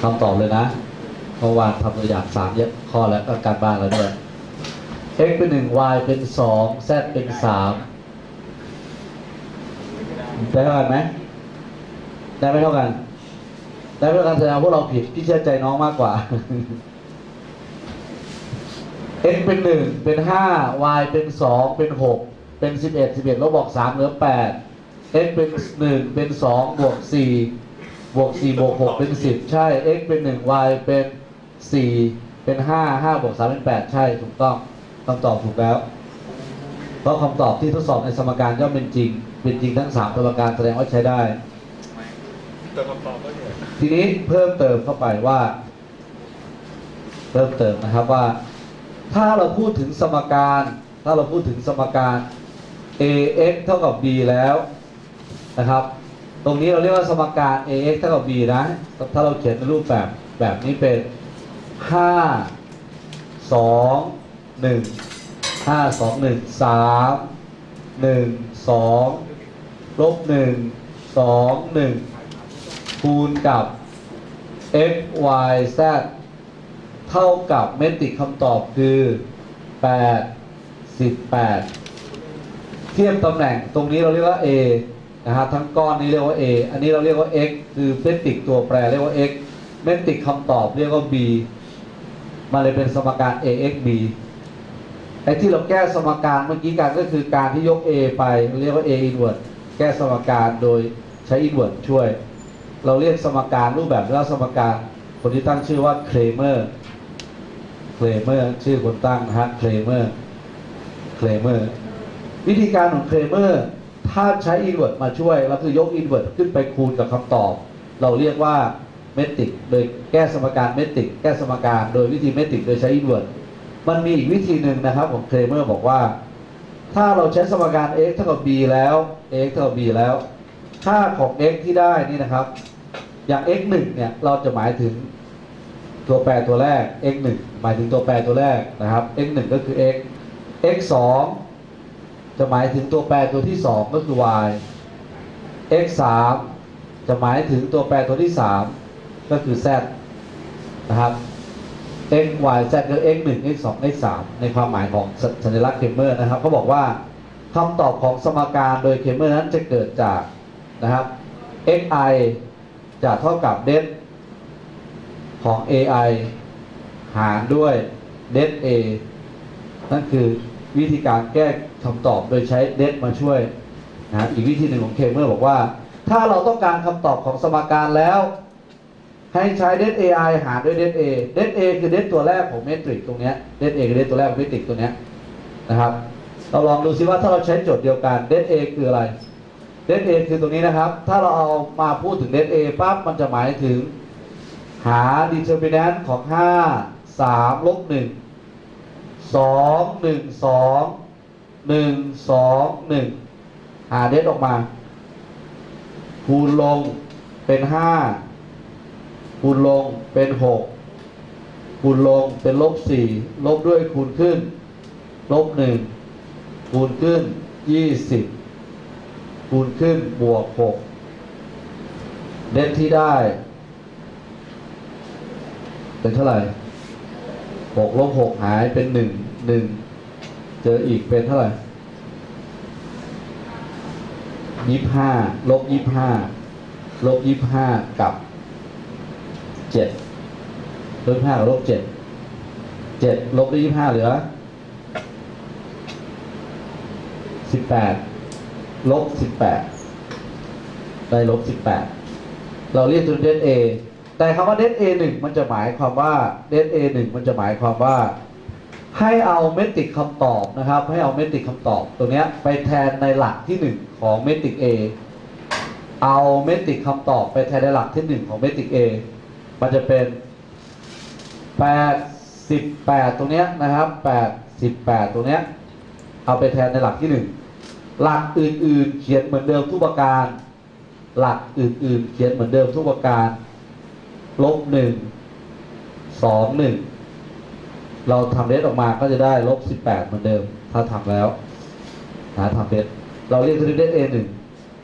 คำตอบเลยนะเมื่อวานทำตัวอย่างสามเยอะข้อแล้วก็การบ้านแล้วด้วย x เป็นหนึ่ง y เป็นสอง z เป็นสามได้เท่ากันไหมได้ไม่เท่ากัน ได้ไม่เท่ากันแสดงว่าพวกเราผิดพี่เชื่อใจน้องมากกว่า x เป็นหนึ่งเป็นห้า y เป็นสองเป็นหกเป็นสิบเอ็ดสิบเอ็ดลบบอกสามเหลือแปด x เป็นหนึ่งเป็นสองบวกสี่ บวกสี่บวกหกเป็นสิบใช่ x เป็นหนึ่ง y เป็นสี่เป็นห้าห้าบวกสามเป็นแปดใช่ถูกต้องคำตอบถูกแล้ว เพราะคำตอบที่ทดสอบในสมการย่อมเป็นจริง เป็นจริงทั้งสามสมการแสดงว่าใช้ได้ แตัวคำตอบก็เนี่ยทีนี้เพิ่มเติมเข้าไปว่า เพิ่มเติมนะครับว่า ถ้าเราพูดถึงสมการ ถ้าเราพูดถึงสมการ ax เท่ากับ b แล้วนะครับ ตรงนี้เราเรียกว่าสมการ ax เท่ากับ b นะ ถ้าเราเขียนในรูปแบบแบบนี้เป็น 5 2 1 5 2 1 3 1 2 ลบ 1 2 1 คูณกับ x y z เท่ากับเมตริกคำตอบคือ 8 18 เทียบตำแหน่งตรงนี้เราเรียกว่า a นะครับทั้งก้อนนี้เรียกว่า a อันนี้เราเรียกว่า x คือเมตริกตัวแปรเรียกว่า x เมตริกคำตอบเรียกว่า b มันเลยเป็นสมการ ax b ไอ้ที่เราแก้สมการเมื่อกี้กันก็คือการที่ยก a ไปเรียกว่า a inverse แก้สมการโดยใช้ inverse ช่วย เราเรียกสมการรูปแบบแล้วสมการคนที่ตั้งชื่อว่าเคลเมอร์เคลเมอร์ชื่อคนตั้งนะฮะเคลเมอร์เคลเมอร์วิธีการของเคลเมอร์ ถ้าใช้อินเวอร์มาช่วยแล้วคือยกอินเวอร์ขึ้นไปคูณกับคำตอบ เราเรียกว่าเมตริกโดยแก้สมการเมตริกแก้สมการโดยวิธีเมตริกโดยใช้อินเวอร์มันมีอีกวิธีหนึ่งนะครับของเคลเมอร์บอกว่า ถ้าเราใช้สมการ x เท่ากับ b แล้ว x เท่ากับ b แล้วค่าของ x ที่ได้นี่นะครับ อย่าง x 1เนี่ยเราจะหมายถึงตัวแปรตัวแรก x 1หมายถึงตัวแปรตัวแรกนะครับ x 1ก็คือ x x 2 จะหมายถึงตัวแปรตัวที่ 2 ก็คือ y x 3จะหมายถึงตัวแปรตัวที่ 3 ก็คือ z นะครับ x y z ก็ x 1 x 2 x 3ในความหมายของสสัญลักษณ์เคมเมอร์นะครับเขาบอกว่าคำตอบของสมการโดยเคมเมอร์นั้นจะเกิดจากนะครับ xi จะเท่ากับเดฟของ ai หารด้วยเดฟ a นั่นคือ วิธีการแก้คำตอบโดยใช้เดฟมาช่วยนะอีกวิธีหนึ่งของเคมเมอร์บอกว่า ถ้าเราต้องการคำตอบของสมการแล้ว ให้ใช้เดฟ ai หารด้วยเดฟ a เดฟ a คือเดฟตัวแรกของเมตริกตรงเนี้เดฟ a คือเดฟตัวแรกของเมตริกตัวเนี้ยนะครับเราลองดูซิว่าถ้าเราใช้โจทย์เดียวกันเดฟ a คืออะไรเดฟ a คือตรงนี้นะครับ ถ้าเราเอามาพูดถึงเดฟ a ปั๊บมันจะหมายถึงหา determinant ของ 5 3ลบ1 2 1 2 1 2 1หาเดฟออกมา คูณลงเป็น5คูณลงเป็น6คูณลงเป็นลบ4ลบด้วยคูณขึ้น ลบ1คูณขึ้น20คูณขึ้นบวก6เดฟที่ได้ เป็นเท่าไหร่ หกลบหกหายเป็นหนึ่งหนึ่งเจออีกเป็นเท่าไหร่ยี่ห้าลบยี่ห้าลบยี่ห้ากับเจ็ดลบห้ากับลบเจ็ดเจ็ดลบด้วยยี่ห้าเหลือสิบแปดลบสิบแปดได้ลบสิบแปดเราเรียกตัวเดนเอ แต่คำว่า det a 1มันจะหมายความว่า det a 1มันจะหมายความว่า ให้เอาเมตริกคำตอบนะครับ ให้เอาเมตริกคำตอบตัวเนี้ยไปแทนในหลักที่ 1 ของเมตริก a เอาเมตริกคำตอบไปแทนในหลักที่ 1 ของเมตริก a มันจะเป็น 88 ตรงเนี้ยนะครับ 88 ตรงเนี้ยเอาไปแทนในหลักที่ 1 หลักอื่นๆ เขียนเหมือนเดิมทุกประการ หลักอื่นๆ เขียนเหมือนเดิมทุกประการ ลบหนึ่งสองหนึ่งเราทำเดสออกมาก็จะได้ลบสิบแปดเหมือนเดิม ถ้าทำแล้วนะทำเดสเราเรียกตัวเดสเอหนึ่ง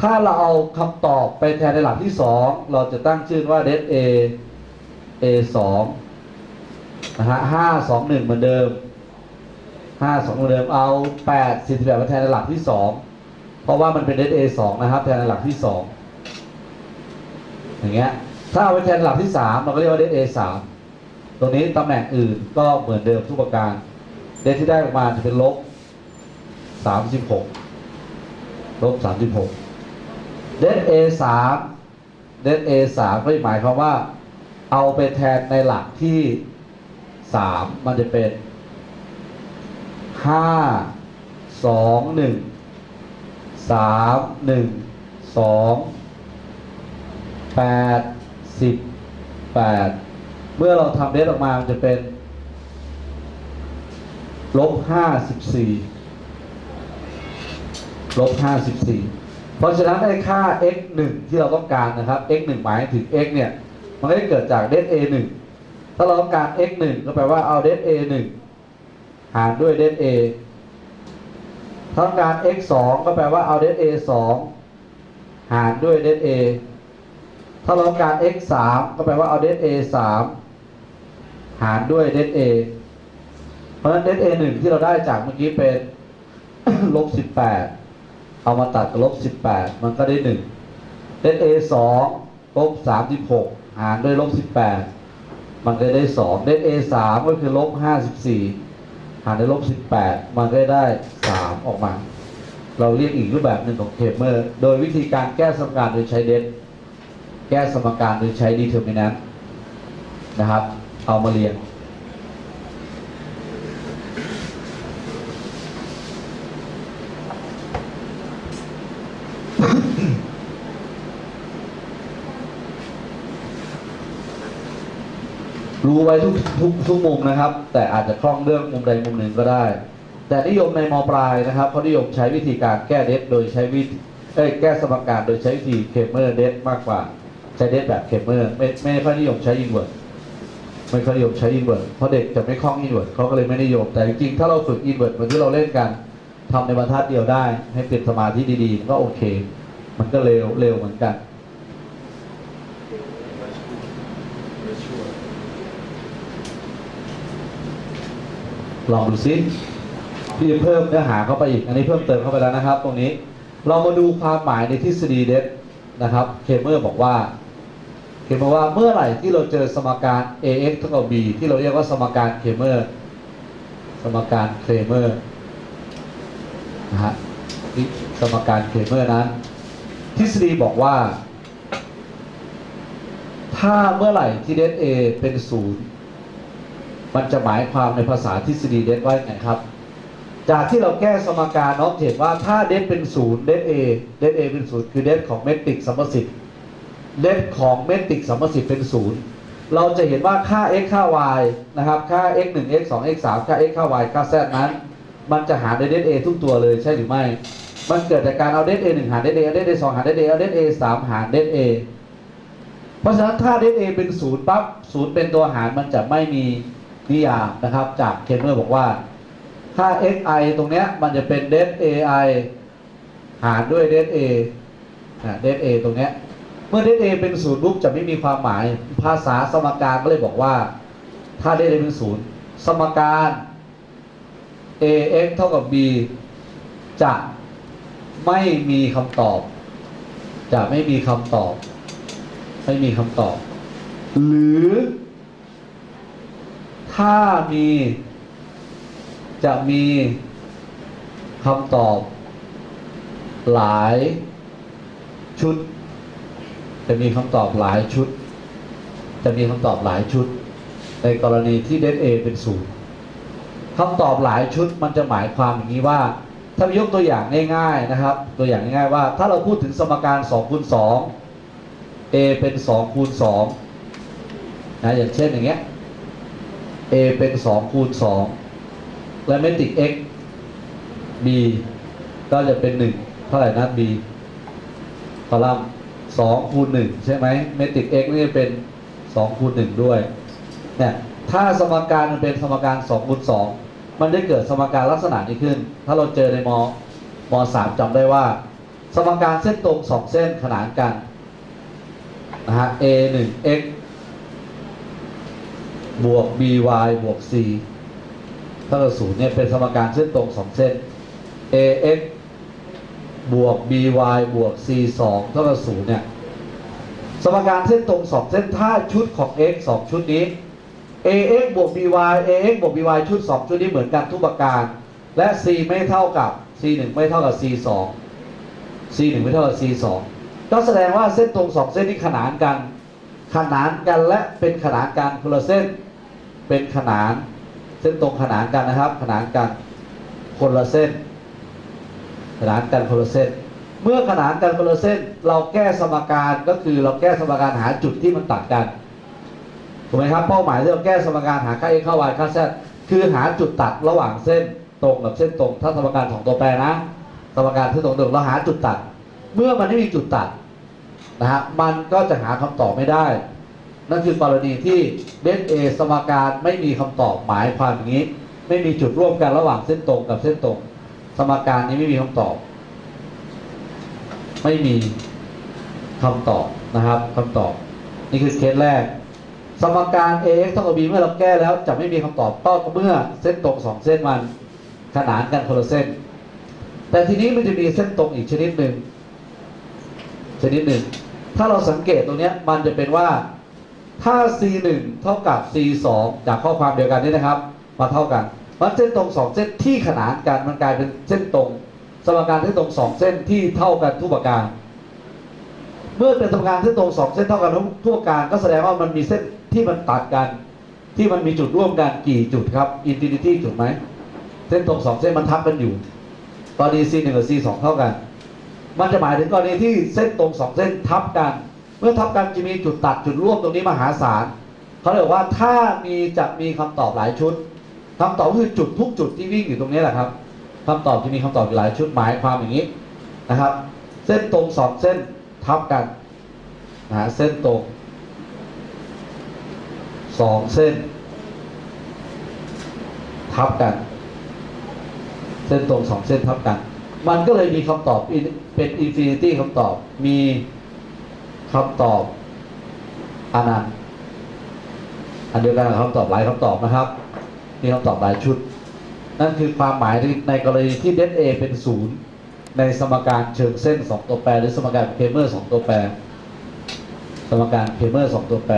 ถ้าเราเอาคำตอบไปแทนในหลักที่สองเราจะตั้งชื่อว่าเดสเอ a สองนะฮะห้าสองหนึ่งเหมือนเดิมห้าสองเหมือนเดิมเอาแปดสี่สิบแปดมาแทนในหลักที่สองเพราะว่ามันเป็นเด a สองนะครับ แทนในหลักที่สองอย่างเงี้ย ถ้าเอาไปแทนหลักที่สามเราก็เรียกว่าเด a สามตรงนี้ตำแหน่งอื่นก็เหมือนเดิมทุกประการ เดที่ได้ออกมาจะเป็นลบสามสิบหกลบสามสิบหกเด a สามเด a สามก็หมายความว่า เอาไปแทนในหลักที่สามมันจะเป็นห้าสองหนึ่งสามหนึ่งสองแปด สิบแปดเมื่อเราทำเดออกมาจะเป็นลบห้าสิบสี่ลบห้าสิบสี่เพราะฉะนั้นไอ้ค่า x 1ที่เราต้องการนะครับ x 1หมายถึง x เนี่ย มันก็จะเกิดจากเด a 1ถ้าเราต้องการ x 1ก็แปลว่าเอาเด a 1หารด้วยเด a ถ้าต้องการ x 2ก็แปลว่าเอาเด a 2หารด้วยเด a ถ้าเราต้องการ x 3ก็แปลว่าเอาเด a 3หารด้วยเด a เพราะฉะนั้นเด a 1ที่เราได้จากเมื่อกี้เป็นลบ18 เอามาตัดกับลบ18 มันก็ได้1เด a 2ลบ36 หารด้วยลบ18 มันก็ได้2เด a 3ก็คือลบ54 หารด้วยลบ18 มันก็ได้ 3 ออกมา เราเรียกอีกรูปแบบหนึ่งของเคเมอร์ โดยวิธีการแก้สมการโดยใช้เดน แก้สมการโดยใช้ดีเทอร์มินันนะครับ เอามาเรียงรู้ไว้ทุกทุกทุกมุมนะครับ แต่อาจจะคล่องเรื่องมุมใดมุมหนึ่งก็ได้ แต่นิยมในมปลายนะครับเขานิยมใช้วิธีการแก้เดฟโดยใช้วิธีแก้สมการโดยใช้วิธีเคมเมอร์เดฟมากกว่า ใช้เดฟแบบเคมเมอร์ไม่ไม่ค่อยนิยมใช้อินเวอร์ไม่ค่อยนิยมใช้อินเวอร์เพราะเด็กจะไม่คล่องอินเวอร์เขาก็เลยไม่นิยมแต่จริงๆถ้าเราฝึกอินเวอร์เหมือนที่เราเล่นกันทำในบรรทัดเดียวได้ ให้เป็นสมาธิดีๆก็โอเค มันก็เร็วเร็วเหมือนกันลองดูซิพี่เพิ่มเนื้อหาเข้าไปอีก อันนี้เพิ่มเติมเข้าไปแล้วนะครับ ตรงนี้ เรามาดูความหมายในทฤษฎีเดฟนะครับ เคเมอร์บอกว่า เคเมอร์ว่าเมื่อไหร่ที่เราเจอสมการ ax เท่ากับ b ที่เราเรียกว่าสมการเคเมอร์ สมการเคเมอร์นะฮะนี่สมการเคเมอร์นั้น ทฤษฎีบอกว่า ถ้าเมื่อไหร่ที่เดฟ a เป็นศูนย์มันจะหมายความในภาษาทฤษฎีเดฟว่าไงครับ จากที่เราแก้สมการน้องเห็นว่าถ้าเดฟเป็นศูนย์เดฟเอเดฟเอเป็นศูนย์คือเดฟของเมตริกสัมประสิทธิ์ เดฟของเมตริกสัมประสิทธิ์เป็นศูนย์เราจะเห็นว่าค่า x ค่า y นะครับ ค่า x 1 x 2 x 3ค่า x ค่า y ค่า z นั้น มันจะหารด้วยเดฟเอทุกตัวเลยใช่หรือไม่ มันเกิดจากการเอาเดฟเอหนึ่งหารเดฟเอเอาเดฟเอสองหารเดฟเอเอาเดฟเอสามหารเดฟเอเพราะฉะนั้นถ้าเดฟเอเป็นศูนย์ปั๊บศูนย์เป็นตัวหารมันจะไม่มีนิยามนะครับ จากเคเมอร์บอกว่าถ้า xi ตรงเนี้ยมันจะเป็นเดฟ ai หารด้วยเดฟ a เดฟ a ตรงเนี้ย มื่อเดฟ a เป็นศูนย์ปุ๊บจะไม่มีความหมาย ภาษาสมการก็เลยบอกว่า ถ้าเดฟ a เป็นศูนย์สมการ ax เท่ากับ b จะไม่มีคำตอบ จะไม่มีคำตอบ ไม่มีคำตอบ หรือถ้ามีจะมีคำตอบหลายชุด จะมีคำตอบหลายชุด จะมีคำตอบหลายชุด ในกรณีที่เดฟเอเป็นศูนย์คำตอบหลายชุดมันจะหมายความอย่างนี้ว่า ถ้ายกตัวอย่างง่ายๆนะครับ ตัวอย่างง่ายๆว่า ถ้าเราพูดถึงสมการ2คูณ2 a เป็น2คูณ2นะอย่างเช่นอย่างเงี้ย a เป็น2คูณ2และเมตริก x b ก็จะเป็น 1 เท่าไหร่นะ b คอลัมน์ 2คูณ1ใช่ไหมเมตริก x นี่จะเป็น2คูณ1ด้วยเนี่ยถ้าสมการมันเป็นสมการ2คูณ2มันได้เกิดสมการลักษณะนี้ขึ้น ถ้าเราเจอในมม3จำได้ว่า สมการเส้นตรง 2 เส้นขนานกันนะฮะ a 1 x บวก by บวก c เท่ากับศูนย์เนี่ยเป็นสมการเส้นตรงสองเส้น ax บวก by บวก c 2เท่ากับศูนย์เนี่ย สมการเส้นตรงสองเส้นถ้าชุดของ x สองชุดนี้ ax บวก by ax บวก by ชุดสองชุดนี้เหมือนกันทุกประการ และ c ไม่เท่ากับ c 1ไม่เท่ากับ c 2 c 1ไม่เท่ากับ c 2ก็แสดงว่าเส้นตรงสองเส้นนี้ขนานกัน ขนานกันและเป็นขนานกันคนละเส้น เป็นขนาน เส้นตรงขนานกันนะครับ ขนานกันคนละเส้น ขนานกันคนละเส้น เมื่อขนานกันคนละเส้น เราแก้สมการก็คือเราแก้สมการหาจุดที่มันตัดกันถูกไหมครับเป้าหมายที่เราแก้สมการหาค่า x ค่า y ค่า z คือหาจุดตัดระหว่างเส้นตรงกับเส้นตรง ถ้าสมการของตัวแปรนะ สมการที่ตรงตรงเราหาจุดตัด เมื่อมันไม่มีจุดตัดนะฮะมันก็จะหาคำตอบไม่ได้ นั่นคือกรณีที่เดนเอสมการไม่มีคำตอบหมายความอย่างนี้ ไม่มีจุดร่วมกันระหว่างเส้นตรงกับเส้นตรง สมการนี้ไม่มีคำตอบ ไม่มีคำตอบนะครับคำตอบ นี่คือเคสแรก สมการ ax เท่ากับ b เมื่อเราแก้แล้วจะไม่มีคำตอบก็เมื่อเส้นตรงสองเส้นมันขนานกันคนละเส้น แต่ทีนี้มันจะมีเส้นตรงอีกชนิดหนึ่งชนิดหนึ่ง ถ้าเราสังเกตตรงนี้มันจะเป็นว่าถ้า c 1เท่ากับ c 2จากข้อความเดียวกันนี่นะครับ มาเท่ากัน มันเส้นตรงสองเส้นที่ขนานกันมันกลายเป็นเส้นตรง สมการเส้นตรงสองเส้นที่เท่ากันทุกประการ เมื่อเป็นสมการเส้นตรงสองเส้นเท่ากันทุกประการ ก็แสดงว่ามันมีเส้นที่มันตัดกัน ที่มันมีจุดร่วมกันกี่จุดครับอินฟินิตี้จุดไหมเส้นตรงสองเส้นมันทับกันอยู่กรณี c 1กับ c 2เท่ากัน มันจะหมายถึงกรณีที่เส้นตรงสองเส้นทับกัน เมื่อทับกันจะมีจุดตัดจุดร่วมตรงนี้มหาศาลเขาเรียกว่าถ้ามีจะมีคำตอบหลายชุด คำตอบคือจุดทุกจุดที่วิ่งอยู่ตรงนี้แหละครับคำตอบจะมีคำตอบอยู่หลายชุดหมายความอย่างนี้นะครับ เส้นตรงสองเส้นทับกันนะเส้นตรงสองเส้น ทับกัน เส้นตรงสองเส้นทับกัน มันก็เลยมีคำตอบเป็นอินฟินิตี้คำตอบมีคำตอบอนันต์อันเดียวกันกับคำตอบหลายคำตอบนะครับ มีคำตอบหลายชุด นั่นคือความหมายในกรณีที่เดนเอเป็นศูนย์ในสมการเชิงเส้นสองตัวแปร หรือสมการเพเมอร์สองตัวแปร สมการเพเมอร์สองตัวแปร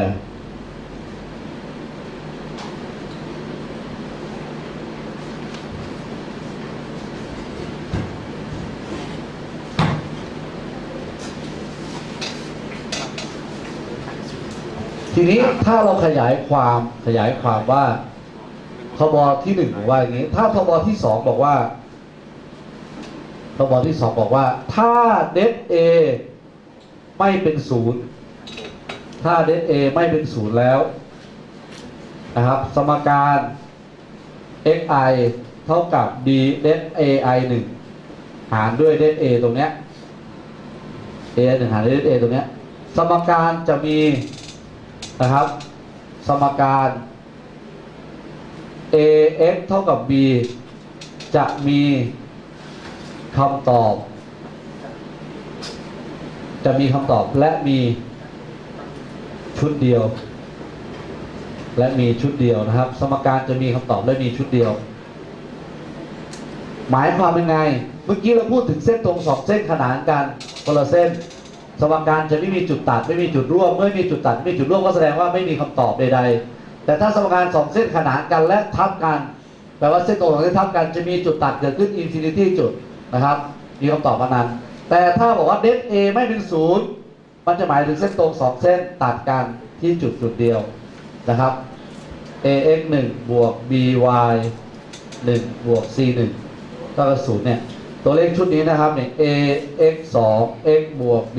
ทีนี้ถ้าเราขยายความขยายความว่า ทบที่หนึ่งว่าอย่างนี้ ถ้าทบที่สองบอกว่าทบที่สองบอกว่า ถ้าเดฟเอไม่เป็นศูนย์ถ้าเดฟเอไม่เป็นศูนย์แล้วนะครับ สมการ xi เท่ากับ d เด ai หนึ่งหารด้วยเด a ตรงเนี้ย a หนึ่งหารด้วยเด a ตรงเนี้ย สมการจะมีนะครับ สมการ ax เท่ากับ b จะมีคำตอบ จะมีคำตอบและมีชุดเดียว และมีชุดเดียวนะครับ สมการจะมีคำตอบและมีชุดเดียว หมายความเป็นไง เมื่อกี้เราพูดถึงเส้นตรงสองเส้นขนานกันคนละเส้น สมการจะไม่มีจุดตัดไม่มีจุดร่วม เมื่อม่มีจุดตัดไม่มีจุดร่วมก็แสดงว่าไม่มีคำตอบใดๆ แต่ถ้าสมการสองเส้นขนานกันและทับกันแปลว่าเส้นตรงสองเส้นทับกันจะมีจุดตัดเกิดขึ้นอินฟินิตี้จุดนะครับมีคำตอบมานั้น แต่ถ้าบอกว่าเดฟเอไม่เป็นศูนย์มันจะหมายถึงเส้นตรงสองเส้นตัดกันที่จุดจุดเดียวนะครับ ax 1บวก by 1บวก c 1เท่ากับศูนย์เนี่ยตัวเลขชุดนี้นะครับเนี่ย a x 2 x บวก b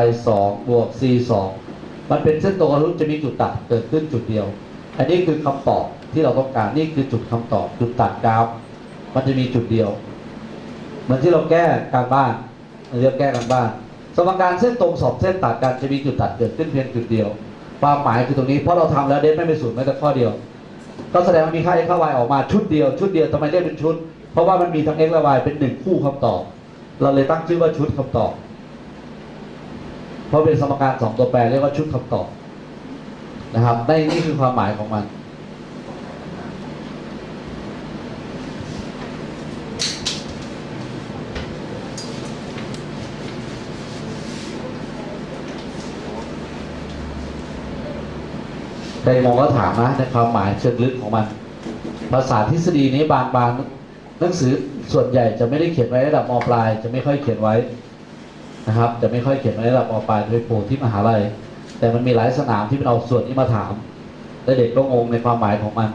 y 2บวก c 2 มันเป็นเส้นตรงอนุจะมีจุดตัดเกิดขึ้นจุดเดียว อันนี้คือคำตอบที่เราต้องการนี่คือจุดคำตอบจุดตัดกาฟมันจะมีจุดเดียวเหมือนที่เราแก้การบ้านเรียกแก้การบ้าน สมการเส้นตรงสองเส้นตัดกันจะมีจุดตัดเกิดขึ้นเพียงจุดเดียว ความหมายคือตรงนี้เพราะเราทำแล้วเดฟไม่เป็นศูนย์แม้แต่ข้อเดียว ก็แสดงว่ามีค่า x ค่า y ออกมาชุดเดียวชุดเดียวทำไมเรียกเป็นชุด เพราะว่ามันมีทั้ง x และ y เป็นหนึ่งคู่คำตอบ เราเลยตั้งชื่อว่าชุดคำตอบ เพราะเป็นสมการสองตัวแปรเรียกว่าชุดคำตอบนะครับได้นี่คือความหมายของมันใครมองก็ถามนะในความหมายเชิงลึกของมัน ภาษาทฤษฎีนี้บางบางหนังสือส่วนใหญ่จะไม่ได้เขียนไว้ระดับมปลาย จะไม่ค่อยเขียนไว้ นะครับ จะไม่ค่อยเขียนไว้ระดับมปลายจะไปโผล่ที่มหาลัย แต่มันมีหลายสนามที่มันเอาส่วนนี้มาถาม และเด็กก็งงในความหมายของมัน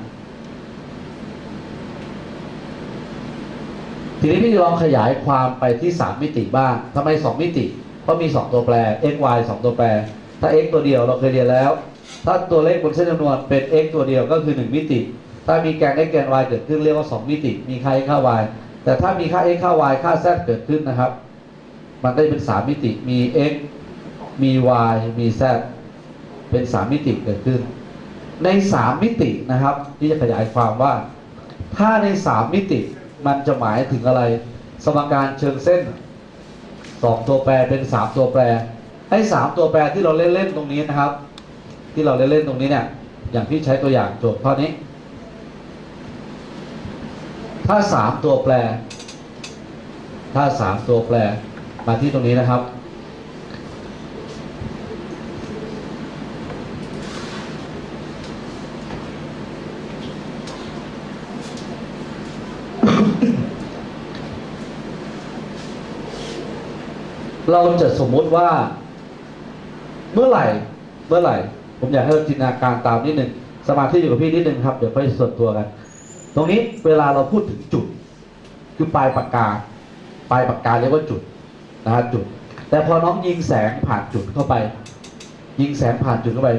ทีนี้พี่ลองขยายความไปที่สามมิติบ้างทำไมสองมิติ เพราะมีสองตัวแปร x y สองตัวแปร ถ้า x ตัวเดียวเราเคยเรียนแล้ว ถ้าตัวเลขบนเส้นจำนวนเป็น x ตัวเดียวก็คือหนึ่งมิติ ถ้ามีแกน x แกน y เกิดขึ้นเรียกว่าสองมิติ มีค่า x ค่า y แต่ถ้ามีค่า x ค่า y ค่า z เกิดขึ้นนะครับ มันก็จะเป็นสามมิติมี x มี y มี z เป็นสามมิติเกิดขึ้น ในสามมิตินะครับ ที่จะขยายความว่า ถ้าในสามมิติมันจะหมายถึงอะไร สมการเชิงเส้นสองตัวแปรเป็นสามตัวแปรไอ้สามตัวแปรที่เราเล่นๆตรงนี้นะครับ ที่เราเล่นๆตรงนี้เนี่ย อย่างที่ใช้ตัวอย่างโจทย์ข้อนี้ ถ้าสามตัวแปร ถ้าสามตัวแปร มาที่ตรงนี้นะครับเราจะสมมุติว่า เมื่อไหร่ เมื่อไหร่ ผมอยากให้เราจินตนาการตามนิดหนึ่งสมาธิอยู่กับพี่นิดหนึ่งครับ เดี๋ยวค่อยส่วนตัวกัน ตรงนี้เวลาเราพูดถึงจุด คือปลายปากกา ปลายปากกาเรียกว่าจุด นะฮะจุด แต่พอน้องยิงแสงผ่านจุดเข้าไป ยิงแสงผ่านจุดเข้าไป